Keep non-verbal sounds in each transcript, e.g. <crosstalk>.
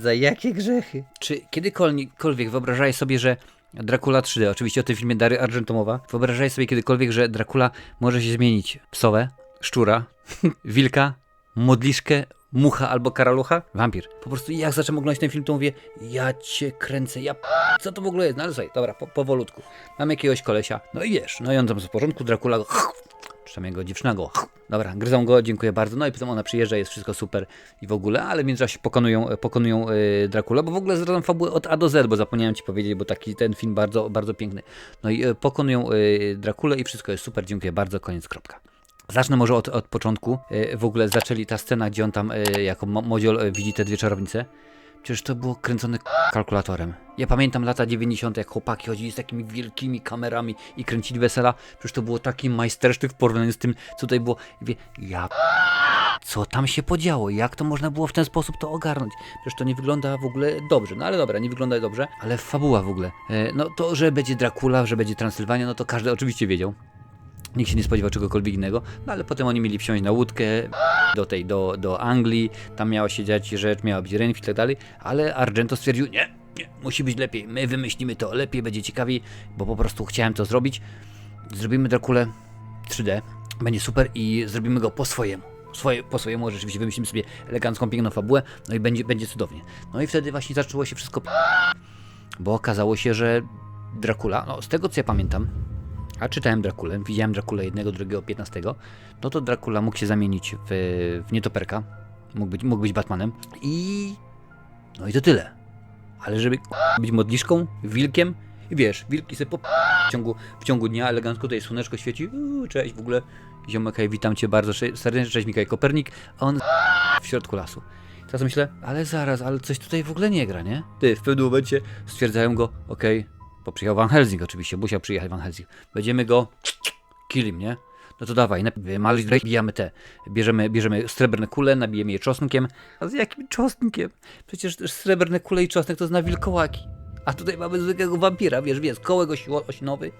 Za jakie grzechy? Czy kiedykolwiek wyobrażałeś sobie, że Dracula 3D, oczywiście o tym filmie Dary Argentomowa, wyobrażałeś sobie kiedykolwiek, że Dracula może się zmienić w sowę, szczura, <laughs> wilka, modliszkę, mucha albo karalucha? Wampir. Po prostu jak zacząłem oglądać ten film, to mówię, ja cię kręcę, ja co to w ogóle jest? No ale słuchaj, dobra, po, powolutku. Mam jakiegoś kolesia, no i wiesz, no i on tam porządku, Dracula <laughs> tam jego dziewczyna go. Dobra, gryzą go, dziękuję bardzo. No i potem ona przyjeżdża, jest wszystko super i w ogóle, ale w międzyczasie pokonują, pokonują yy, Dracula, bo w ogóle zdradzam fabułę od A do Z, bo zapomniałem ci powiedzieć, bo taki ten film bardzo, bardzo piękny. No i yy, pokonują yy, Drakulę i wszystko jest super, dziękuję bardzo, koniec, kropka. Zacznę może od, od początku. Yy, w ogóle zaczęli ta scena, gdzie on tam yy, jako modziol yy, widzi te dwie czarownice. Przecież to było kręcone kalkulatorem. Ja pamiętam lata 90., jak chłopaki chodzili z takimi wielkimi kamerami i kręcili wesela. Przecież to było taki majstersztyk w porównaniu z tym, co tutaj było. Wie, ja co tam się podziało? Jak to można było w ten sposób to ogarnąć? Przecież to nie wygląda w ogóle dobrze. No ale dobra, nie wygląda dobrze, ale fabuła w ogóle. E, no to, że będzie Dracula, że będzie Transylwania, no to każdy oczywiście wiedział. Nikt się nie spodziewał czegokolwiek innego, no ale potem oni mieli wsiąść na łódkę do tej, do, do Anglii, tam miała się dziać rzecz, miała być Renfield i tak dalej, ale Argento stwierdził, nie, nie, musi być lepiej, my wymyślimy to lepiej, będzie ciekawiej, bo po prostu chciałem to zrobić. Zrobimy Drakulę 3D, będzie super i zrobimy go po swojemu. Swoje, po swojemu rzeczywiście wymyślimy sobie elegancką, piękną fabułę, no i będzie, będzie cudownie. No i wtedy właśnie zaczęło się wszystko, bo okazało się, że Dracula, no z tego co ja pamiętam, a czytałem Drakulę, widziałem Drakulę jednego, drugiego, piętnastego, no to Dracula mógł się zamienić w, w nietoperka, mógł być, mógł być Batmanem. I no i to tyle. Ale żeby być modliszką, wilkiem i wiesz, wilki sobie po w ciągu, w ciągu dnia elegancko tutaj słoneczko świeci, cześć w ogóle, ziomek, hej, witam cię bardzo serdecznie, cześć Mikołaj Kopernik, a on w środku lasu. Teraz myślę, ale zaraz, ale coś tutaj w ogóle nie gra, nie? Ty, w pewnym momencie stwierdzają go, okej, bo przyjechał Van Helsing oczywiście, musiał przyjechać Van Helsing. Będziemy go killim, nie? No to dawaj, nabijamy te, bierzemy, bierzemy srebrne kule, nabijemy je czosnkiem. A z jakim czosnkiem? Przecież srebrne kule i czosnek to zna wilkołaki. A tutaj mamy zwykłego wampira, wiesz, wiesz, kołek osi- ośnowy,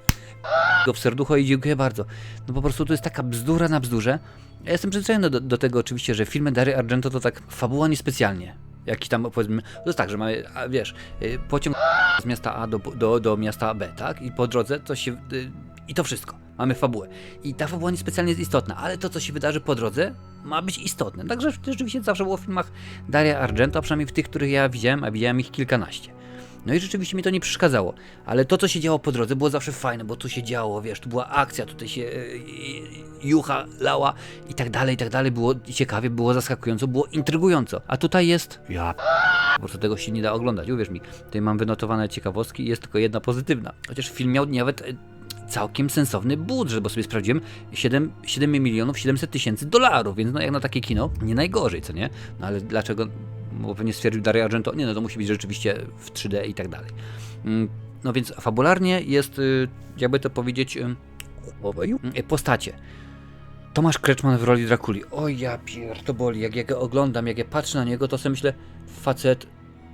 go w serducho i dziękuję bardzo. No po prostu to jest taka bzdura na bzdurze. Ja jestem przyzwyczajony do, do tego oczywiście, że filmy Dary Argento to tak fabuła niespecjalnie. Jaki tam powiedzmy, to jest tak, że mamy, a wiesz, y, pociąg z miasta A do, do, do miasta B, tak? I po drodze coś się. y, I to wszystko. Mamy fabułę. I ta fabuła niespecjalnie jest istotna, ale to, co się wydarzy po drodze, ma być istotne. Także rzeczywiście zawsze było w filmach Daria Argento, przynajmniej w tych, których ja widziałem, a widziałem ich kilkanaście. No i rzeczywiście mi to nie przeszkadzało, ale to, co się działo po drodze, było zawsze fajne, bo tu się działo, wiesz, tu była akcja, tutaj się e, e, jucha lała i tak dalej, i tak dalej, było ciekawie, było zaskakująco, było intrygująco. A tutaj jest, ja po prostu tego się nie da oglądać, uwierz mi. Tutaj mam wynotowane ciekawostki i jest tylko jedna pozytywna. Chociaż film miał nawet e, całkiem sensowny budżet, bo sobie sprawdziłem 7, 7 milionów 700 tysięcy dolarów, więc no jak na takie kino nie najgorzej, co nie? No ale dlaczego? Bo pewnie stwierdził Dario Argento, nie no to musi być rzeczywiście w 3D i tak dalej. Mm, No więc fabularnie jest, y, jakby to powiedzieć, y, y, postacie. Tomasz Kreczman w roli Drakuli. O ja pier, to boli. Jak ja go oglądam, jak ja patrzę na niego, to sobie myślę, facet,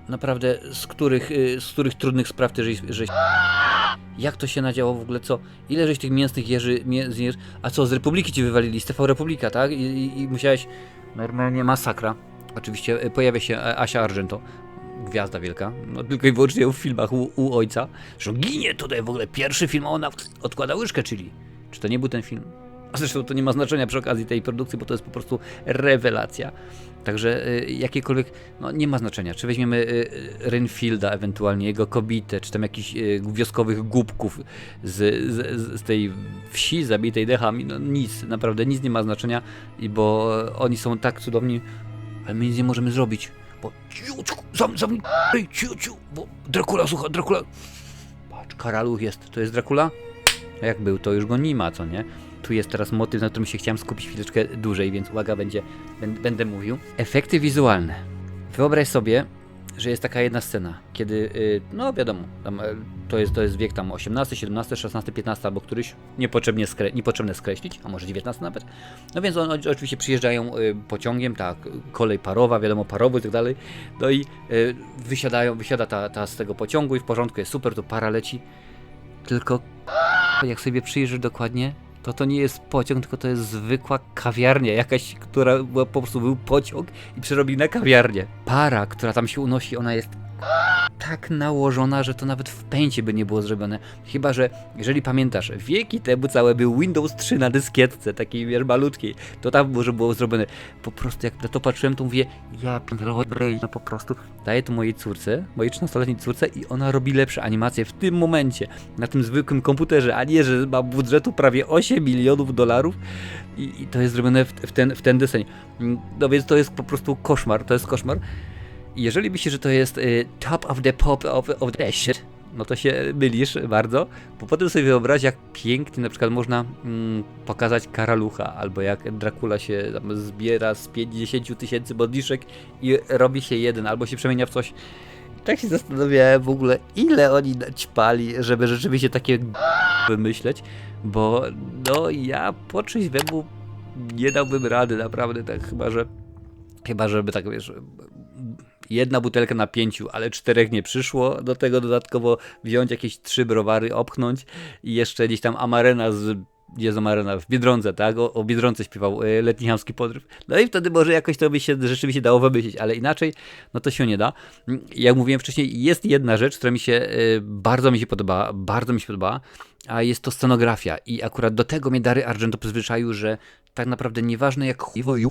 naprawdę, z których, z których trudnych spraw ty żeś, żeś jak to się nadziało w ogóle, co? Ile żeś tych mięsnych jeży, mię? A co, z Republiki ci wywalili, z TV Republika, tak? I, i, i musiałeś, normalnie masakra. Oczywiście y, pojawia się e, Asia Argento, gwiazda wielka, no tylko i wyłącznie w filmach u, u ojca, że ginie tutaj w ogóle pierwszy film, a ona odkłada łyżkę, czyli czy to nie był ten film? A zresztą to nie ma znaczenia przy okazji tej produkcji, bo to jest po prostu rewelacja. Także y, jakiekolwiek, no nie ma znaczenia, czy weźmiemy y, Renfielda, ewentualnie jego kobietę, czy tam jakichś y, wioskowych głupków z, z, z tej wsi zabitej dechami, no nic, naprawdę nic nie ma znaczenia, bo oni są tak cudowni, ale my nic nie możemy zrobić, bo ciu, ciu, zam, zam, ej, ciu, ciu, bo Dracula, słucha, Dracula, patrz, Karaluch jest, to jest Dracula? A jak był, to już go nie ma, co nie? Tu jest teraz motyw, na którym się chciałem skupić chwileczkę dłużej, więc uwaga, będzie, będę, będę mówił. Efekty wizualne. Wyobraź sobie, że jest taka jedna scena, kiedy, y, no wiadomo, tam, e, to, jest, to jest wiek tam 18, 17, 16, 15 albo któryś, niepotrzebnie, skre, niepotrzebne skreślić, a może 19 nawet. No więc on, oczywiście przyjeżdżają y, pociągiem, tak, kolej parowa, wiadomo, parowy i tak dalej, no i y, wysiadają, wysiada ta, ta z tego pociągu i w porządku, jest super, to para leci, tylko jak sobie przyjrzysz dokładnie, to to nie jest pociąg, tylko to jest zwykła kawiarnia, jakaś, która była, po prostu był pociąg i przerobili na kawiarnię. Para, która tam się unosi, ona jest tak nałożona, że to nawet w pęcie by nie było zrobione. Chyba, że jeżeli pamiętasz, wieki temu całe był Windows 3 na dyskietce, takiej wiesz, malutkiej, to tam może było zrobione. Po prostu jak na to patrzyłem, to mówię, ja pierdolę, no po prostu daję to mojej córce, mojej 13-letniej córce i ona robi lepsze animacje w tym momencie, na tym zwykłym komputerze, a nie, że ma budżetu prawie 8 milionów dolarów i, i to jest zrobione w, w, ten, w ten deseń. No więc to jest po prostu koszmar, to jest koszmar. Jeżeli myślisz, że to jest y, top of the pop of, of the shit, no to się mylisz bardzo, bo potem sobie wyobraź, jak pięknie na przykład można mm, pokazać karalucha, albo jak Dracula się zbiera z 50 tysięcy modliszek i robi się jeden, albo się przemienia w coś. Tak się zastanawiałem w ogóle, ile oni naćpali, żeby rzeczywiście takie wymyśleć, bo no ja po trzeźwemu nie dałbym rady, naprawdę, tak chyba, że chyba, żeby tak, wiesz, jedna butelka na pięciu, ale czterech nie przyszło. Do tego dodatkowo wziąć jakieś trzy browary, opchnąć i jeszcze gdzieś tam amarena z jest Amarena w Biedronce, tak? O, o Biedronce śpiewał y, Letni Chamski Podryw. No i wtedy może jakoś to by się rzeczywiście dało wymyślić, ale inaczej, no to się nie da. Jak mówiłem wcześniej, jest jedna rzecz, która mi się y, bardzo mi się podoba, bardzo mi się podoba, a jest to scenografia i akurat do tego mnie Dary Argento przyzwyczaił, że tak naprawdę nieważne jak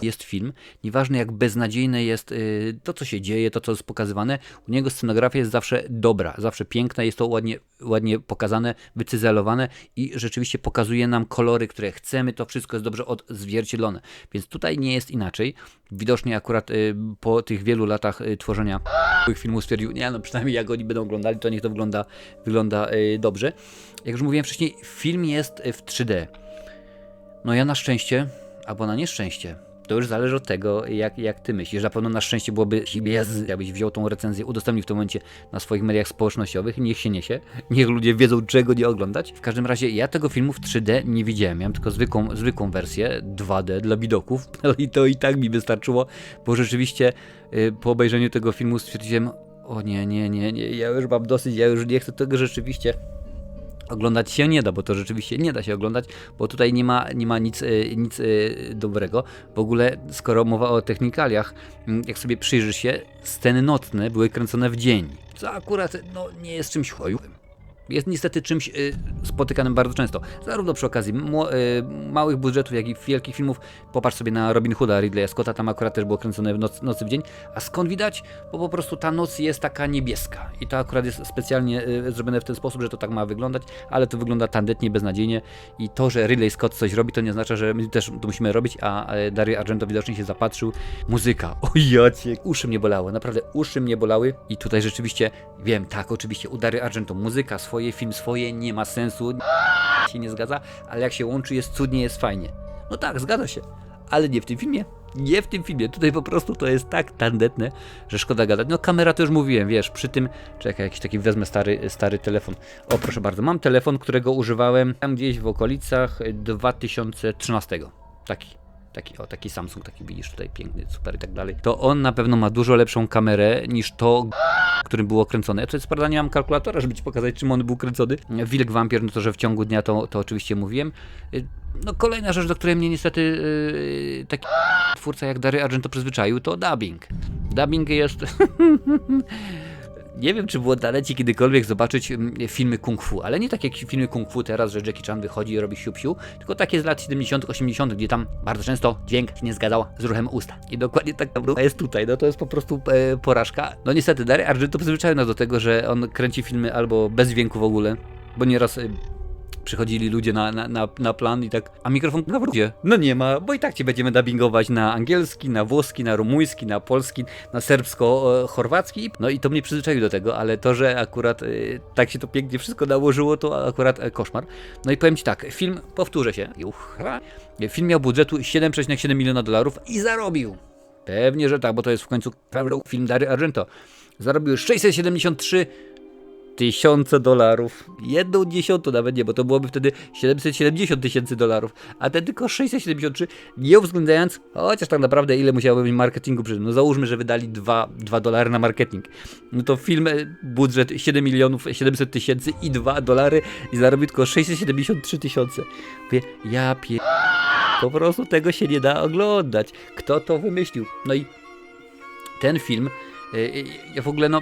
jest film, nieważne jak beznadziejne jest y, to, co się dzieje, to, co jest pokazywane, u niego scenografia jest zawsze dobra, zawsze piękna, jest to ładnie, ładnie pokazane, wycyzelowane i rzeczywiście pokazuje nam kolory, które chcemy, to wszystko jest dobrze odzwierciedlone. Więc tutaj nie jest inaczej. Widocznie akurat y, po tych wielu latach y, tworzenia tych filmów stwierdził, nie no przynajmniej jak oni będą oglądali, to niech to wygląda, wygląda dobrze. Jak już mówiłem wcześniej, film jest w 3D. No ja na szczęście, albo na nieszczęście, to już zależy od tego, jak, jak ty myślisz. Na pewno na szczęście byłoby jakbyś wziął tą recenzję, udostępnił w tym momencie na swoich mediach społecznościowych, niech się niesie, <laughs> niech ludzie wiedzą, czego nie oglądać. W każdym razie ja tego filmu w 3D nie widziałem, miałem tylko zwykłą, zwykłą wersję 2D dla widoków, <laughs> no i to i tak mi wystarczyło, bo rzeczywiście y, po obejrzeniu tego filmu stwierdziłem, o nie, nie, nie, nie, ja już mam dosyć, ja już nie chcę tego rzeczywiście oglądać się nie da, bo to rzeczywiście nie da się oglądać, bo tutaj nie ma, nie ma nic, e, nic e, dobrego. W ogóle, skoro mowa o technikaliach, jak sobie przyjrzysz się, sceny nocne były kręcone w dzień, co akurat no, nie jest czymś chojowym jest niestety czymś y, spotykanym bardzo często. Zarówno przy okazji y, małych budżetów, jak i wielkich filmów. Popatrz sobie na Robin Hooda Ridleya Scotta, tam akurat też było kręcone w noc, nocy w dzień. A skąd widać? Bo po prostu ta noc jest taka niebieska. I to akurat jest specjalnie y, zrobione w ten sposób, że to tak ma wyglądać, ale to wygląda tandetnie, beznadziejnie. I to, że Ridley Scott coś robi, to nie oznacza, że my też to musimy robić, a Dario Argento widocznie się zapatrzył. Muzyka. O. Uszy mnie bolały, naprawdę uszy mnie bolały. I tutaj rzeczywiście, wiem, tak, oczywiście u Dario Argento muzyka, swoje swoje, film swoje, nie ma sensu, się nie zgadza, ale jak się łączy jest cudnie, jest fajnie. No tak, zgadza się, ale nie w tym filmie. Nie w tym filmie. Tutaj po prostu to jest tak tandetne, że szkoda gadać. No kamera to już mówiłem, wiesz, przy tym, czekaj, jakiś taki wezmę stary, stary telefon. O, proszę bardzo, mam telefon, którego używałem tam gdzieś w okolicach 2013. Taki taki, o, taki Samsung, taki widzisz tutaj piękny, super i tak dalej, to on na pewno ma dużo lepszą kamerę niż to, którym było kręcone. Ja tutaj co prawda nie mam kalkulatora, żeby ci pokazać, czym on był kręcony. Wilk Wampir, no to, że w ciągu dnia to, to oczywiście mówiłem. No kolejna rzecz, do której mnie niestety yy, taki twórca jak Dary Argento przyzwyczaił, to dubbing. Dubbing jest... <laughs> nie wiem, czy było na lecie kiedykolwiek zobaczyć mm, filmy kung fu, ale nie takie filmy kung fu teraz, że Jackie Chan wychodzi i robi siup-siu, tylko takie z lat 70 80 gdzie tam bardzo często dźwięk się nie zgadzał z ruchem usta. I dokładnie tak naprawdę jest tutaj, no to jest po prostu e, porażka. No niestety, Dario Argento przyzwyczaił nas do tego, że on kręci filmy albo bez dźwięku w ogóle, bo nieraz e, przychodzili ludzie na, na, na, na plan i tak, a mikrofon na wrócie. No nie ma, bo i tak cię będziemy dubbingować na angielski, na włoski, na rumuński, na polski, na serbsko-chorwacki. No i to mnie przyzwyczaiło do tego, ale to, że akurat y, tak się to pięknie wszystko nałożyło, to akurat y, koszmar. No i powiem ci tak, film, powtórzę się, jucha, film miał budżetu 7,7 miliona dolarów i zarobił. Pewnie, że tak, bo to jest w końcu film Dary Argento. Zarobił 673 tysiące dolarów. Jedną dziesiątą nawet nie, bo to byłoby wtedy 770 tysięcy dolarów, a ten tylko 673, nie uwzględniając, chociaż tak naprawdę ile musiałoby być marketingu przy tym. No załóżmy, że wydali 2, 2 dolary na marketing. No to film, budżet 7 milionów 700 tysięcy i 2 dolary i zarobił tylko 673 tysiące. Mówię, ja pie... Po prostu tego się nie da oglądać. Kto to wymyślił? No i ten film, y, y, ja w ogóle no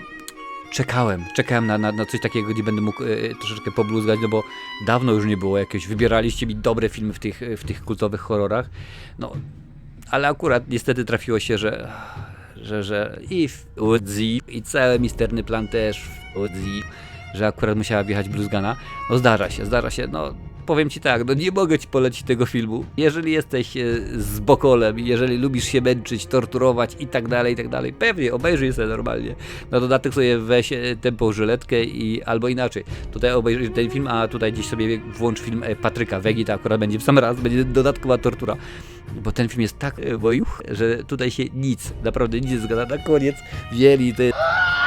czekałem, czekałem na, na, na coś takiego, gdzie będę mógł y, troszeczkę pobluzgać, no bo dawno już nie było jakiegoś, wybieraliście mi dobre filmy w tych, w tych kultowych horrorach, no ale akurat niestety trafiło się, że że, że i w Udzi, i cały misterny plan też w Udzi, że akurat musiała wjechać bluzgana. No zdarza się, zdarza się, no powiem ci tak, no nie mogę ci polecić tego filmu. Jeżeli jesteś e, z bokolem, jeżeli lubisz się męczyć, torturować i tak dalej, i tak dalej, pewnie obejrzyj sobie normalnie. Na dodatek sobie weź e, tępą żyletkę i albo inaczej. Tutaj obejrzyj ten film, a tutaj gdzieś sobie włącz film e, Patryka Wegi, to akurat będzie w sam raz, będzie dodatkowa tortura. Bo ten film jest tak e, bojuch, że tutaj się nic, naprawdę nic nie zgadza. Na koniec wzięli te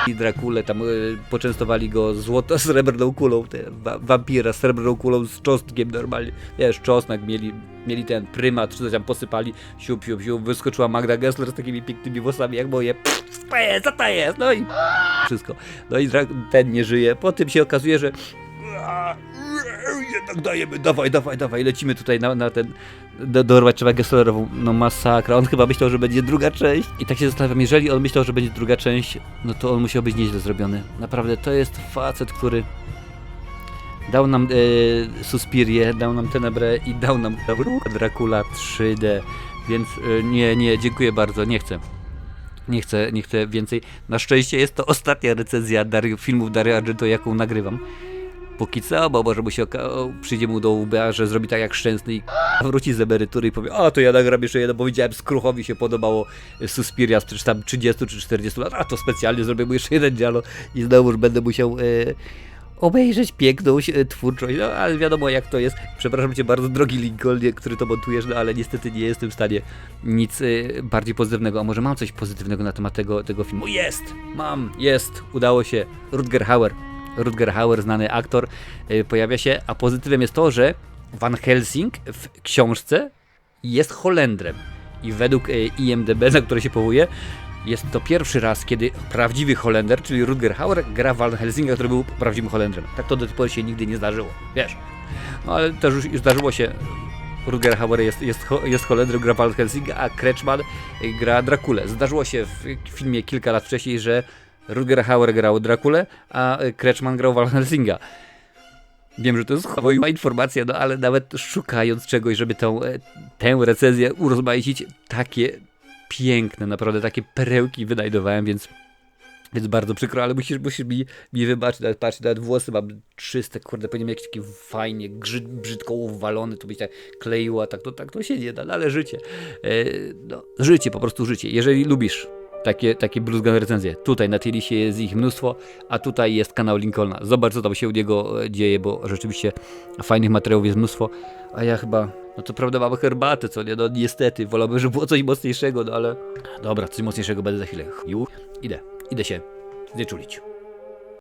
i Drakule tam y, poczęstowali go złoto <laughs> srebrną kulą, te wa wampira srebrną kulą z czosnkiem normalnie. Wiesz, czosnek mieli, mieli ten prymat, czy coś tam posypali, siup, siup, siup, wyskoczyła Magda Gessler z takimi pięknymi włosami jak moje. Pff, to jest, to jest? No i wszystko. No i ten nie żyje. Po tym się okazuje, że jednak dajemy, dawaj, dawaj, dawaj, lecimy tutaj na, na ten, do, dorwać trzeba Gesslerową, no masakra, on chyba myślał, że będzie druga część i tak się zastanawiam, jeżeli on myślał, że będzie druga część, no to on musiał być nieźle zrobiony, naprawdę, to jest facet, który dał nam e, Suspirię, dał nam Tenebre i dał nam Dracula 3D, więc e, nie, nie, dziękuję bardzo, nie chcę. Nie chcę, nie chcę więcej. Na szczęście jest to ostatnia recenzja Dario, filmów Dario Argento, jaką nagrywam. Póki co, bo może mu się przyjdzie mu do UBA, że zrobi tak jak Szczęsny i wróci z emerytury i powie, a to ja nagram jeszcze jedno, bo widziałem Skruchowi się podobało Suspiria z tam 30 czy 40 lat, a to specjalnie zrobię mu jeszcze jeden dzialo i znowu będę musiał e, obejrzeć piękną e, twórczość, no ale wiadomo jak to jest. Przepraszam cię bardzo drogi Lincolnie, który to montujesz, no ale niestety nie jestem w stanie nic e, bardziej pozytywnego, a może mam coś pozytywnego na temat tego, tego filmu? Jest! Mam! Jest! Udało się! Rutger Hauer Rutger Hauer, znany aktor, y, pojawia się, a pozytywem jest to, że Van Helsing w książce jest Holendrem. I według y, IMDB, na które się powołuje, jest to pierwszy raz, kiedy prawdziwy Holender, czyli Rutger Hauer, gra Van Helsinga, który był prawdziwym Holendrem. Tak to do tej pory się nigdy nie zdarzyło, wiesz. No ale też już, zdarzyło się. Rutger Hauer jest, jest, jest Holendrem, gra Van Helsinga, a Kretschmann y, gra Drakulę. Zdarzyło się w filmie kilka lat wcześniej, że Rutger Hauer grał Drakulę, a y, Kretschmann grał Van Helsinga. Wiem, że to jest moja informacja, no ale nawet szukając czegoś, żeby tą, e, tę recenzję urozmaicić, takie piękne, naprawdę takie perełki wynajdowałem, więc, więc bardzo przykro, ale musisz, musisz mi, mi wybaczyć, nawet patrz, nawet włosy mam czyste, kurde, powinienem jakieś takie fajnie, grzy, brzydko uwalone, to byś tak kleiła, tak to, tak to się nie da, no ale życie, e, no, życie, po prostu życie, jeżeli lubisz takie, takie Blues Gun recenzje. Tutaj na Tilisie jest ich mnóstwo, a tutaj jest kanał Lincolna. Zobacz, co tam się u niego e, dzieje, bo rzeczywiście fajnych materiałów jest mnóstwo, a ja chyba, no to prawda mamy herbatę, co nie, no niestety, wolałbym, żeby było coś mocniejszego, no ale dobra, coś mocniejszego będę za chwilę. Ju, idę, idę się znieczulić.